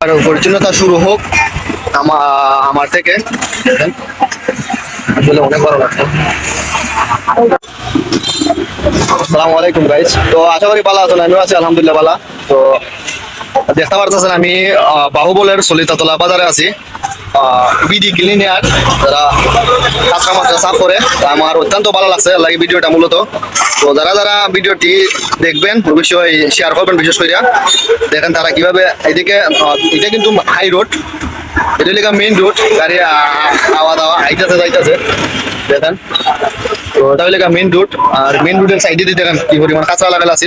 আর পরিচ্ছন্নতা শুরু হোক, আমা- আমার থেকে। আসলে অনেক ভালো লাগছে আসসালামু আলাইকুম গাইজ তো আশা করি ভালো আছেন, আমিও আছি, আলহামদুলিল্লাহ ভালো। তো দেখতে পারতেছেন আমি বাহুবলের সলিতাতলা বাজারে আছি। বিডি ক্লিনিয়ার, যারা কাঁচা সাফ করে আমার অত্যন্ত ভালো লাগছে। লাগে ভিডিওটা মূলত। তো যারা যারা ভিডিওটি দেখবেন, অবশ্যই শেয়ার করবেন বিশেষ করে দেখেন তারা কীভাবে এদিকে এটা কিন্তু হাই রোড এটা লেখা মেইন রোড গাড়ি আওয়া দাওয়া আইতেছে, যাইতেছে। দেখেন। তো ওটা হইলে মেইন রুট আর মেইন রুটের সাইডে দিয়ে দেখেন কি পরিমাণ কাঁচা লাগাল আছে।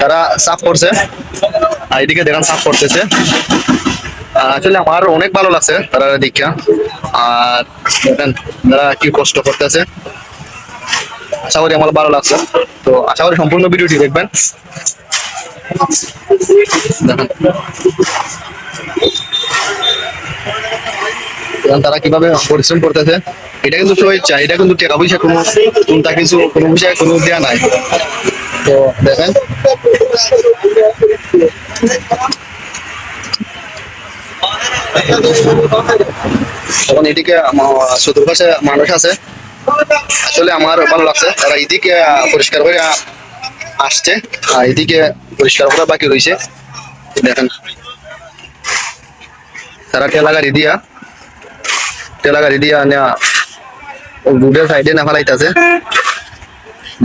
তারা সাফ করছে। আর এদিকে দেখেন সাফ করতেছে। আসলে আমার অনেক ভালো লাগছে তারা দীক্ষা আর দেখেন তারা কি কষ্ট করতেছে। আশা করি আমার ভালো লাগছে। তো আশা করি সম্পূর্ণ ভিডিওটি দেখবেন। দেখেন। তারা কীভাবে পরিশ্রম করতেছে। এটা কিন্তু সবাই চাই এটা কিন্তু টাকা পয়সা কোনো চিন্তা কিছু কোনো বিষয়ে কোনো দেওয়া নাই। তো দেখেন এখন এদিকে চতুর্পাশে মানুষ আছে। আসলে আমার ভালো লাগছে। তারা এদিকে পরিষ্কার করে আসছে। আর এদিকে পরিষ্কার করা বাকি রয়েছে দেখেন। তারা ঠেলা গাড়ি দিয়া ঠেলা গাড়ি দিয়া নেওয়া রোডের সাইডে না ফেলাইতেছে।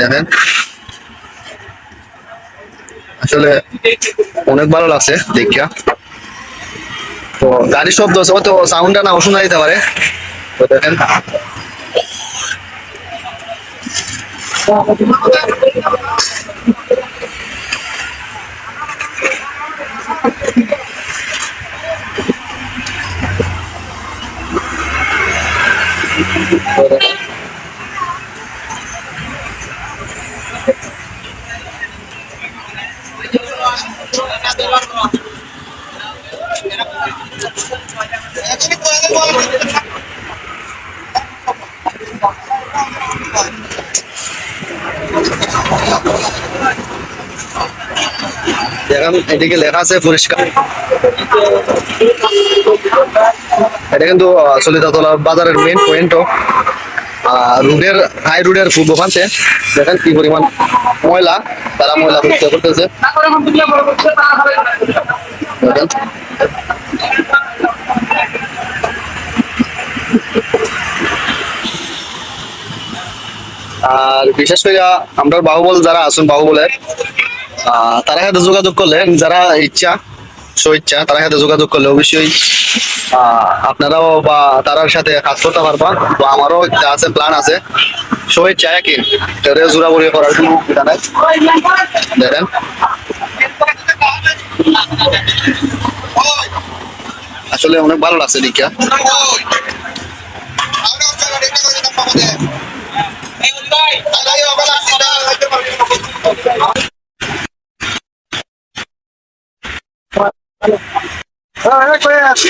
দেখেন। আসলে অনেক ভালো লাগছে দেখিয়া। তো গাড়ির শব্দ আছে হয়তো সাউন্ডটা না শোনা যেতে পারে। দেখেন। দেখেন, এদিকে লেখা আছে পরিষ্কার। এটা কিন্তু সলিতাতলা বাজারের মেইন পয়েন্টও রোডের হাই রোডের পূর্ব প্রান্তে, দেখেন কি পরিমাণ ময়লা, তারা ময়লা করতেছে। আর বিশেষ করে আমরা বাহুবল যারা আছেন, বাহুবলের তারা সাথে যোগাযোগ করলে যারা ইচ্ছা সো ইচ্ছা তারা সাথে যোগাযোগ করলে অবশ্যই আপনারাও বা তারার সাথে কাজ করতে পারবা। বা আমারও একটা আছে প্ল্যান আছে। সবাই চায় কি তাদের জোরাবুরি করার কোনো এটা নাই দেখেন। আসলে অনেক ভালো লাগছে দীক্ষা। হ্যাঁ, হ্যাঁ আছি